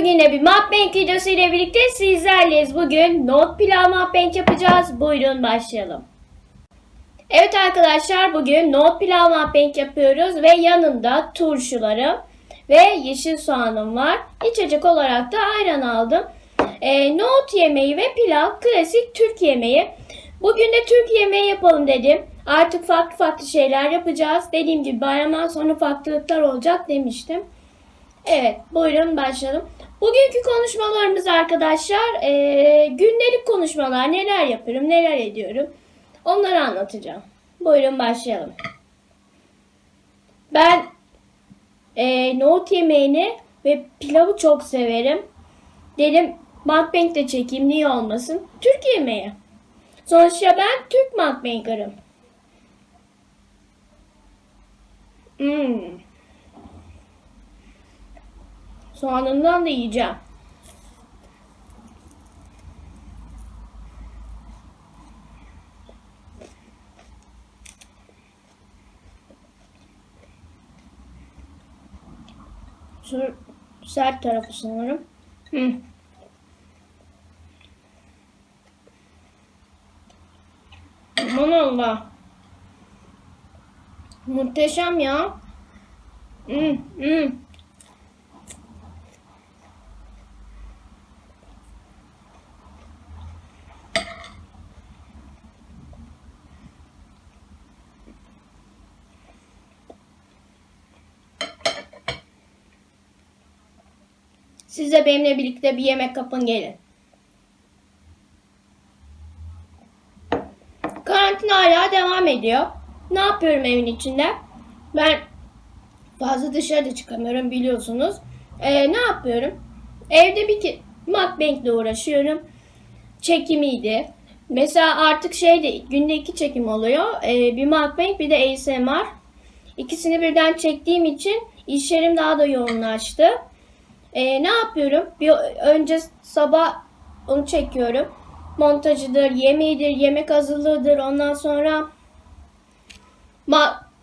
De bir mukbang videosu ile birlikte sizlerleyiz. Bugün not pilav mukbang yapacağız. Buyurun başlayalım. Evet arkadaşlar bugün not pilav mukbang yapıyoruz ve yanında turşularım ve yeşil soğanım var. İçecek olarak da ayran aldım. Ee, nohut yemeği ve pilav klasik Türk yemeği. Bugün de Türk yemeği yapalım dedim. Artık farklı farklı şeyler yapacağız. Dediğim gibi bayramdan sonra farklılıklar olacak demiştim. Evet, buyurun başlayalım. Bugünkü konuşmalarımız arkadaşlar, eee, gündelik konuşmalar, neler yapıyorum, neler ediyorum, onları anlatacağım. Buyurun başlayalım. Ben eee nohut yemeğini ve pilavı çok severim. Dedim mukbang de çekeyim, niye olmasın? Türk yemeği. Sonuçta ben Türk mukbanger'ım. Hmm. Soğanından da yiyeceğim. Şu sert tarafı sanırım. Hı. Aman Allah. Muhteşem ya. Hmm, hmm. Siz de benimle birlikte bir yemek kapın gelin. Karantina hala devam ediyor. Ne yapıyorum evin içinde? Ben fazla dışarıda çıkamıyorum biliyorsunuz. Ee, ne yapıyorum? Evde bir ki mukbangle uğraşıyorum. Çekimiydi. Mesela artık şeyde günde iki çekim oluyor. Ee, bir mukbang bir de ASMR. İkisini birden çektiğim için işlerim daha da yoğunlaştı. Ee, ne yapıyorum? Bir önce sabah onu çekiyorum. Montajıdır, yemeğidir, yemek hazırlığıdır. Ondan sonra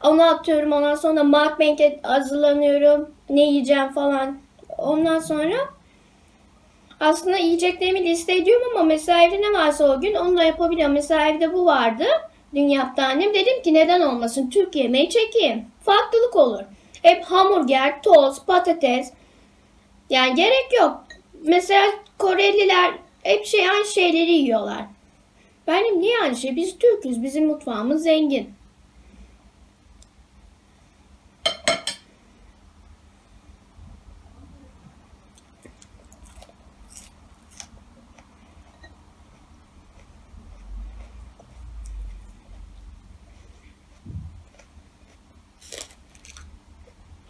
onu atıyorum. Ondan sonra mukbang'e hazırlanıyorum. Ne yiyeceğim falan. Ondan sonra aslında yiyeceklerimi liste ediyorum ama mesela evde ne varsa o gün onu da yapabiliyorum. Mesela evde bu vardı. Dün yaptı annem. Dedim ki neden olmasın? Türk yemeği çekeyim. Farklılık olur. Hep hamburger, tost, patates. Yani gerek yok. Mesela Koreliler hep şey aynı şeyleri yiyorlar. Benim niye aynı şey? Biz Türk'üz. Bizim mutfağımız zengin.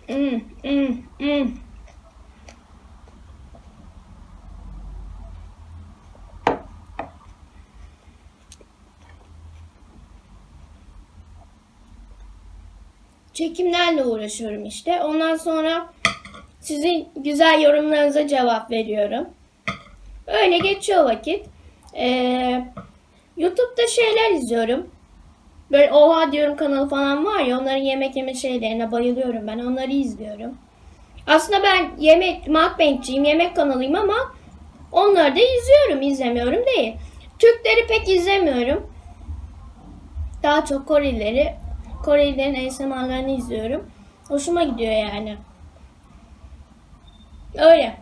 Mm, mm, mm. Çekimlerle uğraşıyorum işte. Ondan sonra sizin güzel yorumlarınıza cevap veriyorum. Öyle geçiyor vakit. Ee, YouTube'da şeyler izliyorum. Böyle oha diyorum kanalı falan var ya onların yemek yeme şeylerine bayılıyorum ben. Onları izliyorum. Aslında ben yemek mukbangciyim, yemek kanalıyım ama onları da izliyorum, izlemiyorum değil. Türkleri pek izlemiyorum. Daha çok Korelileri Korelilerin ASMR'larını izliyorum. Hoşuma gidiyor yani. Öyle.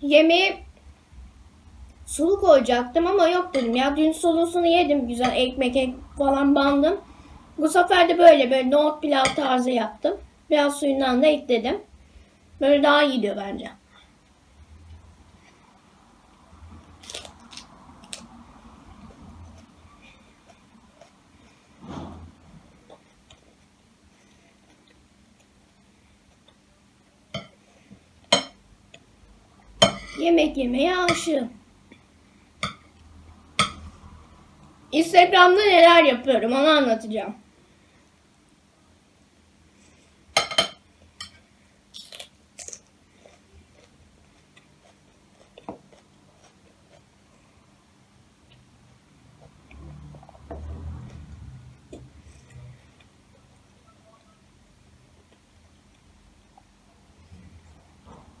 Yemeği sulu koyacaktım ama yok dedim ya. Dün sulusunu yedim güzel ekmek ek falan bandım. Bu sefer de böyle böyle nohut pilav tarzı yaptım. Biraz suyundan da ekledim. Böyle daha iyi diyor bence. Yemek yemeye aşığım. Instagram'da neler yapıyorum onu anlatacağım.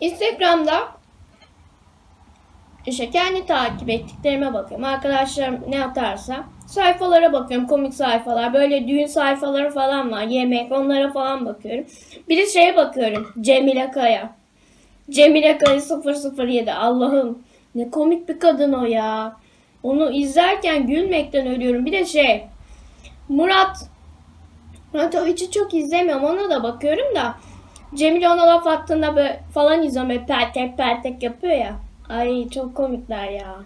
Instagram'da işte kendi takip ettiklerime bakıyorum. Arkadaşlarım ne atarsa sayfalara bakıyorum. Komik sayfalar, böyle düğün sayfaları falan var. Yemek onlara falan bakıyorum. Bir de şeye bakıyorum. Cemile Kaya. Cemile Kaya 007. Allah'ım ne komik bir kadın o ya. Onu izlerken gülmekten ölüyorum. Bir de şey Murat Murat o hiç çok izlemiyorum. Ona da bakıyorum da Cemile ona laf attığında böyle falan izliyorum. Böyle pertek pertek yapıyor ya. Ay çok komikler ya.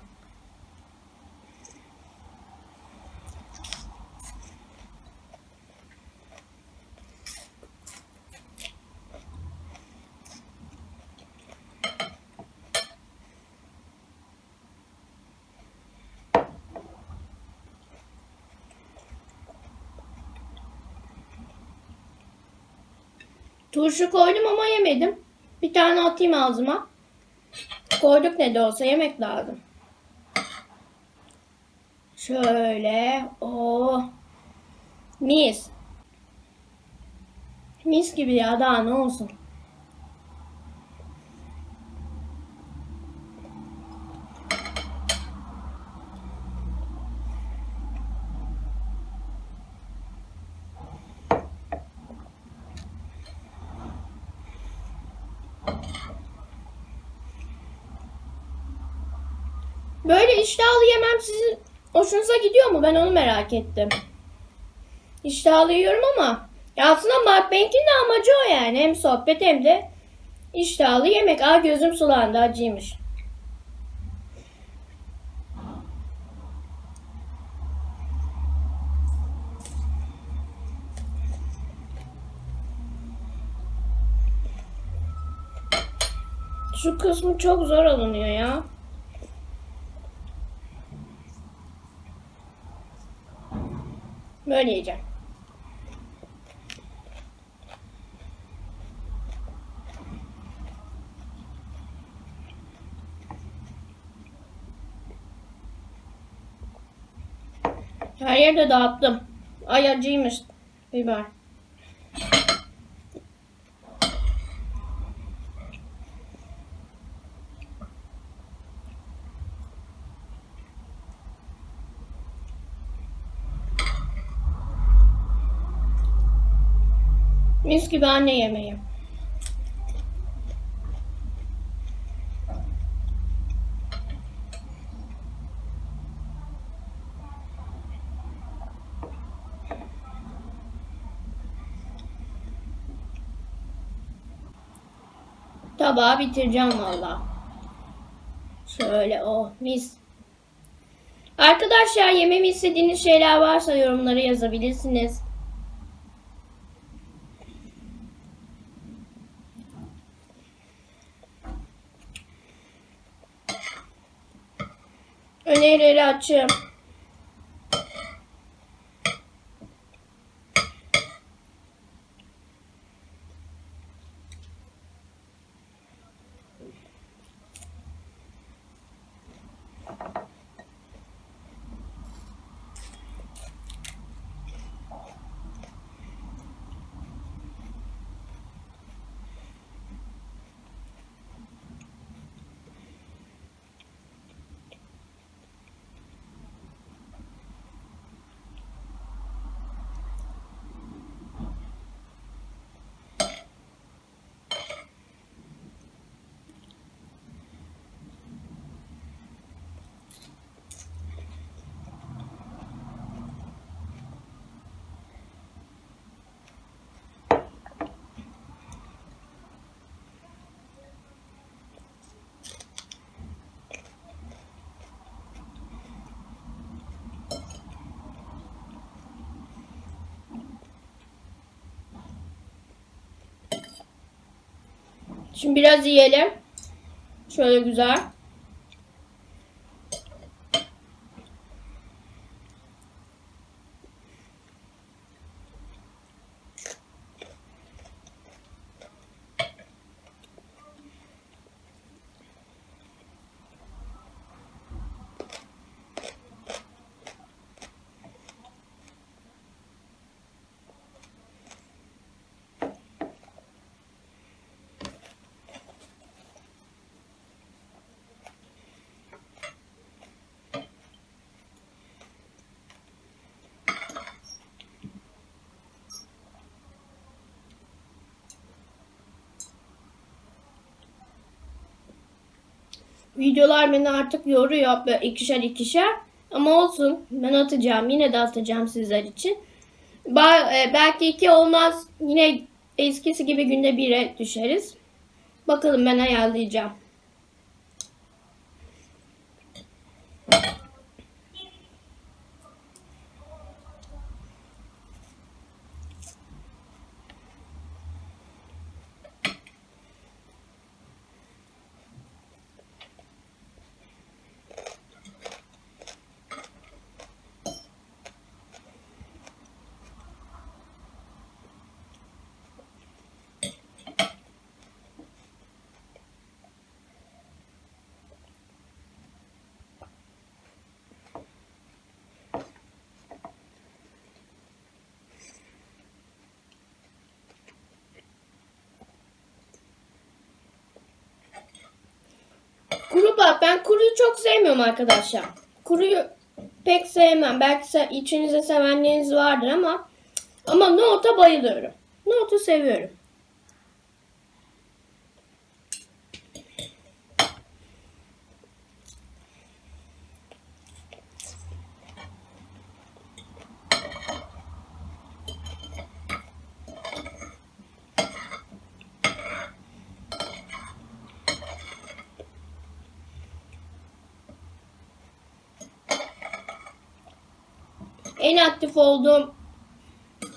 Turşu koydum ama yemedim. Bir tane atayım ağzıma. Koyduk ne de olsa yemek lazım. Şöyle. o Mis. Mis gibi ya daha ne olsun. Böyle iştahlı yemem sizin hoşunuza gidiyor mu? Ben onu merak ettim. İştahlı yiyorum ama ya aslında mukbang'in de amacı o yani. Hem sohbet hem de iştahlı yemek. Aa gözüm sulandı acıymış. Şu kısmı çok zor alınıyor ya. Böyle yiyeceğim. Her yerde dağıttım. Ay acıymış biber. Mis gibi anne yemeği. Tabağı bitireceğim valla. Şöyle oh mis. Arkadaşlar yememi istediğiniz şeyler varsa yorumlara yazabilirsiniz. Önerileri açığım. Şimdi biraz yiyelim. Şöyle güzel. Videolar beni artık yoruyor böyle ikişer ikişer. Ama olsun ben atacağım yine de atacağım sizler için. E, belki iki olmaz yine eskisi gibi günde bire düşeriz. Bakalım ben ayarlayacağım. Kuru bak ben kuruyu çok sevmiyorum arkadaşlar. Kuruyu pek sevmem. Belki se- içinizde sevenleriniz vardır ama ama nohuta bayılıyorum. Nohutu seviyorum. En aktif olduğum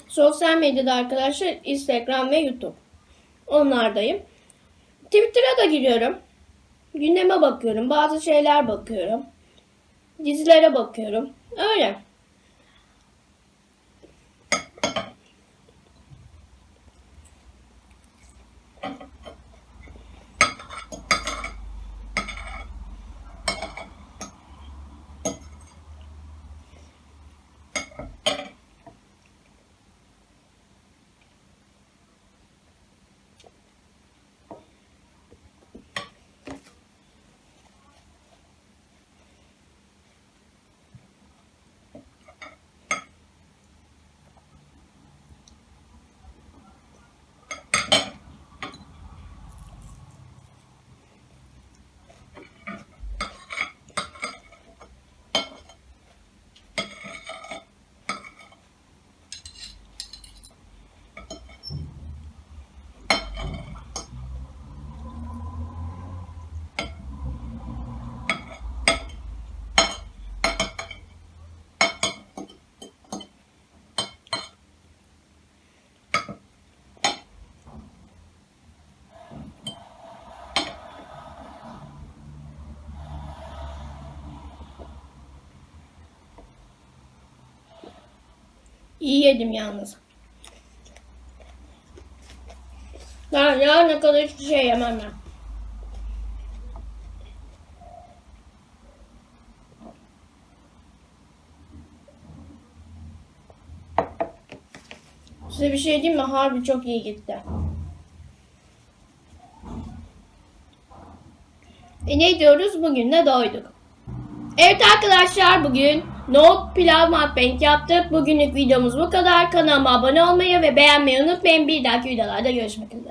sosyal medyada arkadaşlar Instagram ve YouTube. Onlardayım. Twitter'a da giriyorum. Gündeme bakıyorum. Bazı şeyler bakıyorum. Dizilere bakıyorum. Öyle. İyi yedim yalnız. Ya yarına kadar hiçbir şey yemem ben. Size bir şey diyeyim mi? Harbi çok iyi gitti. E ne diyoruz? Bugün de doyduk. Evet arkadaşlar bugün nohut pilav mukbang yaptık. Bugünlük videomuz bu kadar. Kanalıma abone olmayı ve beğenmeyi unutmayın. Bir dahaki videolarda görüşmek üzere.